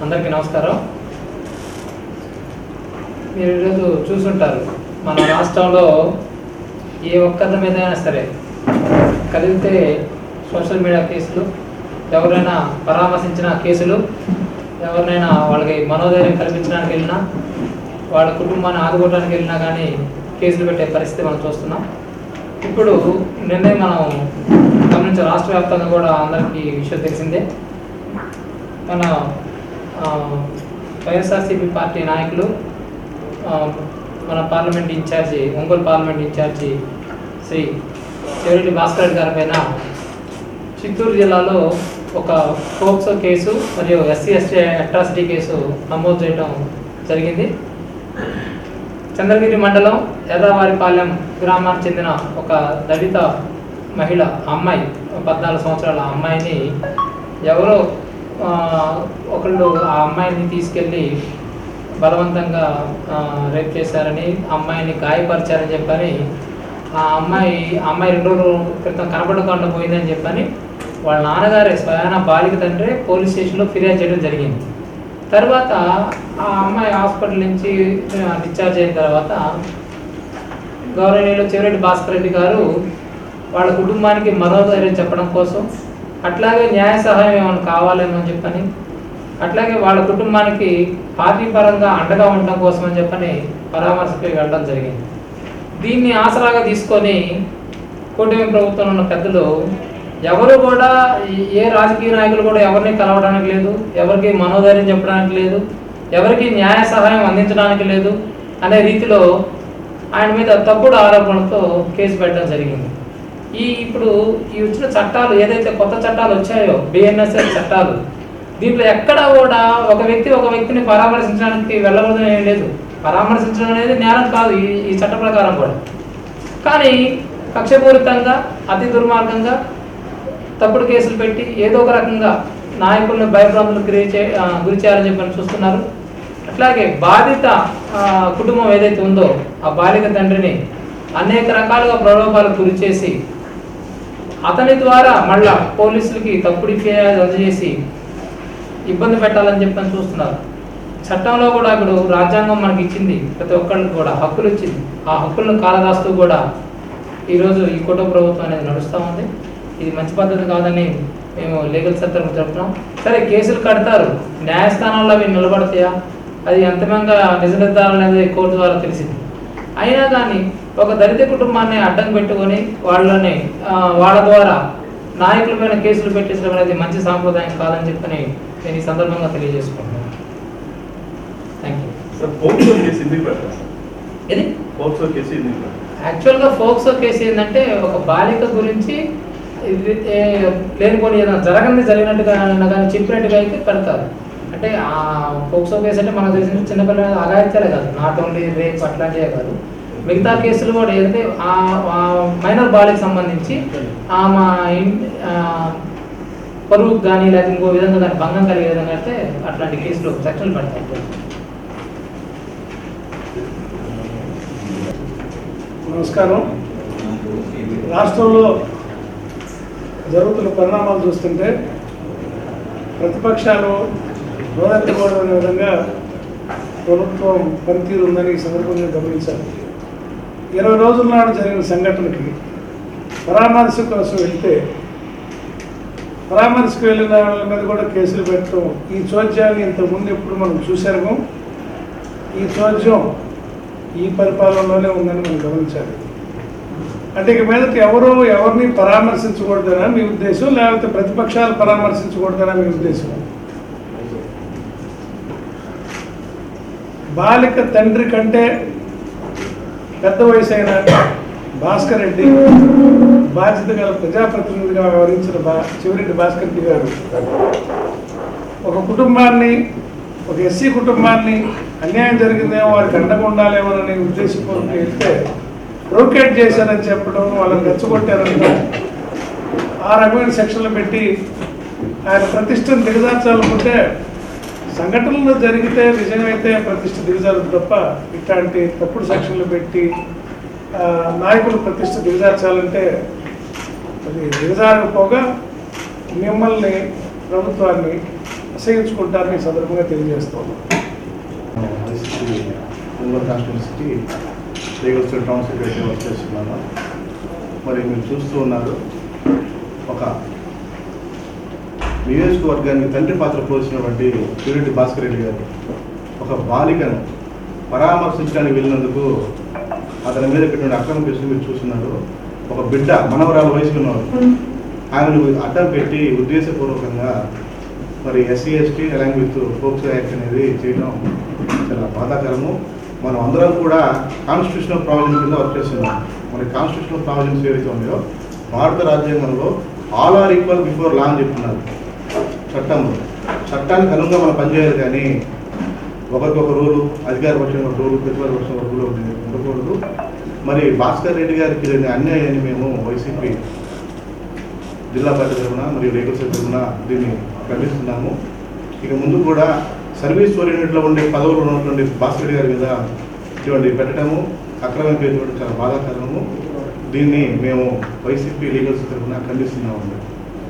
అందరికీ నమస్కారం. మీరు ఈరోజు చూసుంటారు మన రాష్ట్రంలో ఏ ఒక్కరి మీద అయినా సరే కలిగితే సోషల్ మీడియా కేసులు ఎవరైనా పరామర్శించిన కేసులు ఎవరినైనా వాళ్ళకి మనోధైర్యం కల్పించడానికి వెళ్ళినా వాళ్ళ కుటుంబాన్ని ఆదుకోవడానికి వెళ్ళినా కానీ కేసులు పెట్టే పరిస్థితి మనం చూస్తున్నాం. ఇప్పుడు నిన్నే మనం గమనించిన రాష్ట్ర వ్యాప్తంగా కూడా అందరికీ విషయం తెలిసిందే. మన వైఎస్ఆర్సీపీ పార్టీ నాయకులు మన parliament incharge Ongole parliament incharge Shri Chevireddy Bhaskar Reddy గారి పైన చిత్తూరు జిల్లాలో ఒక ఫోక్సో కేసు మరియు ఎస్సీ ఎస్టీ అట్రాసిటీ కేసు నమోదు చేయడం జరిగింది. చంద్రగిరి మండలం ఎర్రవారిపాలెం గ్రామానికి చెందిన ఒక దళిత మహిళ అమ్మాయి పద్నాలుగు సంవత్సరాల అమ్మాయిని ఎవరో ఒకళ్ళు ఆ అమ్మాయిని తీసుకెళ్ళి బలవంతంగా రేప్ చేశారని అమ్మాయిని గాయపరిచారని చెప్పని ఆ అమ్మాయి అమ్మాయి రెండు రోజుల క్రితం కనపడకుండా పోయిందని చెప్పని వాళ్ళ నాన్నగారే స్వయాన బాలిక తండ్రి పోలీస్ స్టేషన్లో ఫిర్యాదు చేయడం జరిగింది. తర్వాత ఆ అమ్మాయి హాస్పిటల్ నుంచి డిశ్చార్జ్ అయిన తర్వాత గౌరవనీయులు చివరెడ్డి భాస్కర్ రెడ్డి గారు వాళ్ళ కుటుంబానికి మనోధైర్యం చెప్పడం కోసం అట్లాగే న్యాయ సహాయం ఏమైనా కావాలేమో అని చెప్పని అట్లాగే వాళ్ళ కుటుంబానికి పార్టీ పరంగా అండగా ఉండడం కోసం అని చెప్పని పరామర్శకి వెళ్ళడం జరిగింది. దీన్ని ఆసరాగా తీసుకొని కూటమి ప్రభుత్వంలో ఉన్న పెద్దలు ఎవరు కూడా ఏ రాజకీయ నాయకులు కూడా ఎవరిని కలవడానికి లేదు ఎవరికి మనోధైర్యం చెప్పడానికి లేదు ఎవరికి న్యాయ సహాయం అందించడానికి లేదు అనే రీతిలో ఆయన మీద తప్పుడు ఆరోపణలతో కేసు పెట్టడం జరిగింది. ఈ ఇప్పుడు ఈ వచ్చిన చట్టాలు ఏదైతే కొత్త చట్టాలు వచ్చాయో బిఎన్ఎస్ఎల్ చట్టాలు దీంట్లో ఎక్కడా కూడా ఒక వ్యక్తి ఒక వ్యక్తిని పరామర్శించడానికి వెళ్ళవలసిన ఏం లేదు. పరామర్శించడం అనేది నేరం కాదు ఈ ఈ చట్ట ప్రకారం కూడా. కానీ కక్షపూరితంగా అతి దుర్మార్గంగా తప్పుడు కేసులు పెట్టి ఏదో ఒక రకంగా నాయకులను భయభ్రాంతులకు గురి చే గురి చేయాలని చెప్పని చూస్తున్నారు. అట్లాగే బాధిత కుటుంబం ఏదైతే ఉందో ఆ బాలిక తండ్రిని అనేక రకాలుగా ప్రలోభాలకు గురి చేసి అతని ద్వారా మళ్ళా పోలీసులకి తప్పుడు ఫిర్యాదు అందజేసి ఇబ్బంది పెట్టాలని చెప్పని చూస్తున్నారు. చట్టంలో కూడా ఇప్పుడు రాజ్యాంగం మనకి ఇచ్చింది ప్రతి ఒక్కరికి కూడా హక్కులు ఇచ్చింది. ఆ హక్కులను కాలదాస్తూ కూడా ఈరోజు ఈ కుటుంబ ప్రభుత్వం అనేది నడుస్తూ ఉంది. ఇది మంచి పద్ధతి కాదని మేము లీగల్ తరఫున చెప్తున్నాం. సరే కేసులు కడతారు. న్యాయస్థానంలో అవి నిలబడతాయా? అది ఎంతమంగా నిజ నిర్ధారణ అనేది కోర్టు ద్వారా తెలిసింది. అయినా కానీ ఒక దళిత కుటుంబాన్ని అడ్డం పెట్టుకొని వాళ్ళని వాళ్ళ ద్వారా నాయకుల పైన కేసులు పెట్టించడం అనేది మంచి సాంప్రదాయం కాదని చెప్పని నేను ఈ సందర్భంగా తెలియజేసుకుంటున్నాను. థ్యాంక్ యూ యాక్చువల్గా ఫోక్సో కేసు ఏంటంటే ఒక బాలిక గురించి లేనిపోని ఏదైనా జరగని జరిగినట్టుగా అయినా కానీ చెప్పినట్టుగా అయితే పెడతారు. అంటే ఆ పోక్సో కేసు అంటే మనకు తెలిసిన చిన్నపిల్లల అగాయిత్యాలే కాదు. నాట్ ఓన్లీ రేప్ అట్లాంటివే కాదు. మిగతా కేసులు కూడా ఏంటంటే ఆ మైనర్ బాలిక సంబంధించి ఆమె ఇన్- కానీ లేకపోతే ఇంకో విధంగా దాని భంగం కలిగే విధంగా అయితే అట్లాంటి కేసులు సెక్షన్లు పడతాయి. నమస్కారం. రాష్ట్రంలో జరుగుతున్న పరిణామాలు చూస్తుంటే ప్రతిపక్షాలు నోరెత్తకూడదనే విధంగా ప్రభుత్వం పనితీరు ఉందని ఈ సందర్భంగా గమనించాలి ఇరవై రోజుల నాడు జరిగిన సంఘటనకి పరామర్శ కోసం వెళ్తే పరామర్శకు వెళ్ళిన వాళ్ళ మీద కూడా కేసులు పెట్టడం ఈ చోద్యాన్ని ఇంతకుముందు ఎప్పుడు మనం చూసాము ఈ చోద్యం ఈ పరిపాలనలోనే ఉందని మనం గమనించాలి. అంటే ఇక మీదట ఎవరు ఎవరిని పరామర్శించకూడదనా మీ ఉద్దేశం? లేకపోతే ప్రతిపక్షాలు పరామర్శించకూడదనా మీ ఉద్దేశం? బాలిక తండ్రి కంటే పెద్ద వయసు అయిన భాస్కర్ రెడ్డి బాధ్యత గల ప్రజాప్రతినిధిగా వ్యవహరించిన బా చివరెడ్డి భాస్కర్ రెడ్డి గారు ఒక కుటుంబాన్ని ఒక ఎస్సీ కుటుంబాన్ని అన్యాయం జరిగిందేమో వారికి అండగా ఉండాలేమోననే ఉద్దేశపూర్వకంగా వెళ్తే రోకేట్ చేశారని చెప్పడం వాళ్ళని రెచ్చగొట్టారనడం ఆ రకమైన సెక్షన్లు పెట్టి ఆయన ప్రతిష్టను దిగజార్చాలనుకుంటే సంఘటనలు జరిగితే నిజమైతే ప్రతిష్ట దిగజారు తప్ప ఇట్లాంటి తప్పుడు సెక్షన్లు పెట్టి నాయకులు ప్రతిష్ట దిగజార్చాలంటే అది దిగజారకపోగా మిమ్మల్ని ప్రభుత్వాన్ని అసహించుకుంటారని సందర్భంగా తెలియజేస్తాను legal state town secretary work చేస్తున్నాను. మరి మీరు చూస్తూ ఉన్నారు. ఒక నియోజకవర్గానికి తండ్రి పాత్ర పోసినటువంటి పిరెడ్డి భాస్కర్ రెడ్డి గారు ఒక బాలికను పరామర్శించడానికి వెళ్ళినందుకు అతని మీద పెట్టిన అక్రమ కేసులు మీరు చూస్తున్నారు. ఒక బిడ్డ మనవరాల వయసు ఉన్నవాడు ఆమెను అడ్డం పెట్టి ఉద్దేశపూర్వకంగా మరి SC ST along with POCSO act అనేది చేయడం చాలా బాధాకరము. మనం అందరం కూడా కాన్స్టిట్యూషనల్ ప్రావిజన్ కింద వర్క్ చేస్తున్నాం. మరి కాన్స్టిట్యూషనల్ ప్రావిజన్స్ ఏవైతే ఉన్నాయో భారత రాజ్యాంగంలో all are equal before law అని చెప్తున్నారు. చట్టంలో. చట్టానికి అనుగుణంగా మనం పనిచేయాలి కానీ ఒకరికొక రూలు అధికార పక్షం ఒక రూలు ప్రతిపక్ష పక్షం ఒక రూలు ఉండకూడదు. మరి భాస్కర్ రెడ్డి గారికి జరిగిన అన్యాయాన్ని మేము వైసీపీ జిల్లా పార్టీ తరఫున మరియు రేగుల సభ్యుల తరఫున దీన్ని ఖండిస్తున్నాము. ఇక ముందు కూడా సర్వీస్ ఓరియంటెడ్లో ఉండే పదవులు ఉన్నటువంటి భాస్కర్ గారి మీద ఇటువంటి పెట్టడము అక్రమం పేరు చాలా బాధాకరము. దీన్ని మేము వైసీపీ లీగల్స్ తరఫున ఖండిస్తున్నాము